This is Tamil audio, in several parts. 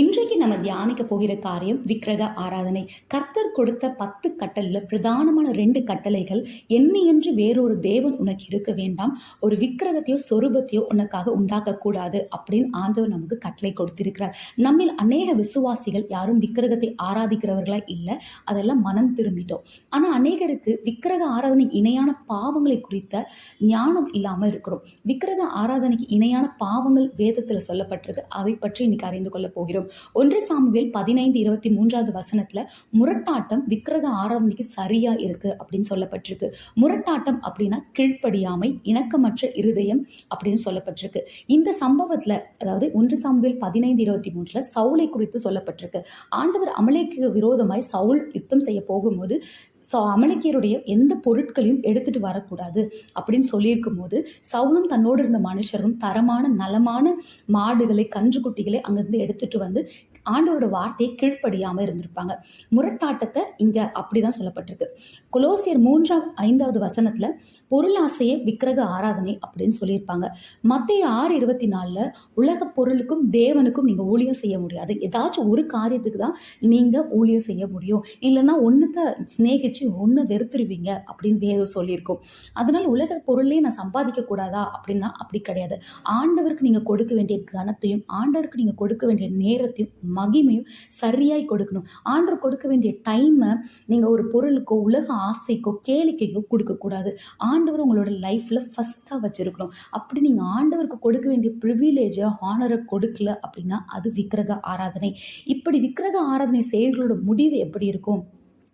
இன்றைக்கு நம்ம தியானிக்க போகிற காரியம் விக்கிரக ஆராதனை. கர்த்தர் கொடுத்த பத்து கட்டளில் பிரதானமான ரெண்டு கட்டளைகள் என்னை என்று வேறொரு தேவன் உனக்கு இருக்க வேண்டாம். ஒரு விக்கிரகத்தையோ சொரூபத்தையோ உனக்காக உண்டாக்கக்கூடாது அப்படின்னு ஆண்டவர் நமக்கு கட்டளை கொடுத்திருக்கிறார். நம்மில் அநேக விசுவாசிகள் யாரும் விக்கிரகத்தை ஆராதிக்கிறவர்களா இல்லை அதெல்லாம் மனம் திரும்பிட்டோம். ஆனால் அநேகருக்கு விக்கிரக ஆராதனை இணையான பாவங்களை குறித்த ஞானம் இல்லாமல் இருக்கிறோம். விக்கிரக ஆராதனைக்கு இணையான பாவங்கள் வேதத்தில் சொல்லப்பட்டிருக்கு. அதை பற்றி இன்னைக்கு அறிந்து கொள்ள போகிறோம். ஒன்று சாமுவேல் பதினைந்து இருபத்தி மூன்றாவது வசனத்துல முரட்டாட்டம் விக்கிரக ஆராதனைக்கு சரியா இருக்கு அப்படின்னு சொல்லப்பட்டிருக்கு. முரட்டாட்டம் அப்படின்னா கீழ்ப்படியாமை இணக்கமற்ற இருதயம் அப்படின்னு சொல்லப்பட்டிருக்கு. இந்த சம்பவத்துல அதாவது ஒன்று சாமுவேல் பதினைந்து இருபத்தி மூன்றுல சவுலை குறித்து சொல்லப்பட்டிருக்கு. ஆண்டவர் அமலேக்கு விரோதமாய் சவுல் யுத்தம் செய்ய போகும்போது ஸோ அமலக்கியருடைய எந்த பொருட்களையும் எடுத்துட்டு வரக்கூடாது அப்படின்னு சொல்லியிருக்கும் போது சவுனும் தன்னோடு இருந்த மனுஷரும் தரமான நலமான மாடுகளை கன்றுக்குட்டிகளை அங்கிருந்து எடுத்துட்டு வந்து ஆண்டவரோட வார்த்தையை கீழ்ப்படியாமல் இருந்திருப்பாங்க. முரட்டாட்டத்தை இங்கே அப்படிதான் சொல்லப்பட்டிருக்கு. கொலோசியர் மூன்றாம் ஐந்தாவது வசனத்துல பொருளாசையே விக்கிரக ஆராதனை அப்படின்னு சொல்லியிருப்பாங்க. மத்திய ஆறு இருபத்தி நாலில் உலக பொருளுக்கும் தேவனுக்கும் நீங்கள் ஊழியம் செய்ய முடியாது. ஏதாச்சும் ஒரு காரியத்துக்கு தான் நீங்கள் ஊழியம் செய்ய முடியும். இல்லைன்னா ஒன்றுத்தை சிநேகிச்சு ஒன்று வெறுத்துருவீங்க அப்படின்னு வேதம் சொல்லியிருக்கோம். அதனால உலக பொருளே நான் சம்பாதிக்க கூடாதா அப்படின்னா அப்படி கிடையாது. ஆண்டவருக்கு நீங்கள் கொடுக்க வேண்டிய கனத்தையும் ஆண்டவருக்கு நீங்கள் கொடுக்க வேண்டிய நேரத்தையும் மகிமையும் சரியாய் கொடுக்கணும். ஆண்டவர் கொடுக்க வேண்டிய டைமை நீங்கள் ஒரு பொருளுக்கோ உலக ஆசைக்கோ கேளிக்கைக்கோ கொடுக்கக்கூடாது ஆண்டவர் உங்களோட லைஃப்பில் ஃபஸ்ட்டாக வச்சுருக்கணும். அப்படி நீங்கள் ஆண்டவருக்கு கொடுக்க வேண்டிய ப்ரிவிலேஜை ஹானரை கொடுக்கல அப்படின்னா அது விக்கிரக ஆராதனை. இப்படி விக்கிரக ஆராதனை செயல்களோட முடிவு எப்படி இருக்கும்?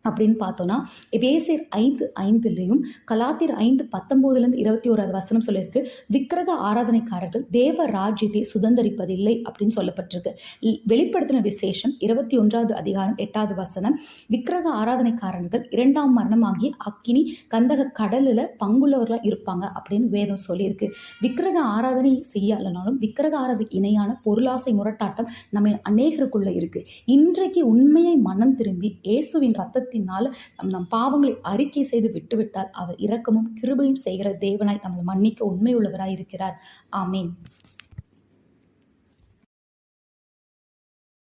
அப்படின்னு பார்த்தோன்னா எபேசியர் ஐந்து ஐந்துலேயும் கலாத்தியர் ஐந்து பத்தொம்போதுலேருந்து இருபத்தி ஓராவது வசனம் சொல்லியிருக்கு. விக்கிரக ஆராதனைக்காரர்கள் தேவ ராஜ்யத்தை சுதந்திரிப்பதில்லை அப்படின்னு சொல்லப்பட்டிருக்கு. வெளிப்படுத்தின விசேஷம் இருபத்தி ஒன்றாவது அதிகாரம் எட்டாவது வசனம். விக்கிரக ஆராதனைக்காரர்கள் இரண்டாம் மரணமாகி அக்கினி கந்தக கடலில் பங்குள்ளவர்களாக இருப்பாங்க அப்படின்னு வேதம் சொல்லியிருக்கு. விக்கிரக ஆராதனை செய்யலைனாலும் விக்கிரக ஆராதனை இணையான பொருளாசை முரட்டாட்டம் நம்ம அநேகருக்குள்ளே இருக்கு. இன்றைக்கு உண்மையை மனம் திரும்பி இயேசுவின் ரத்தத்தினால நம் நம் பாவங்களை அறிக்கை செய்து விட்டுவிட்டால் அவர் இரக்கமும் கிருபையும் செய்கிற தேவனாய் நம்மை மன்னிக்க உண்மையுள்ளவராய் இருக்கிறார். ஆமீன்.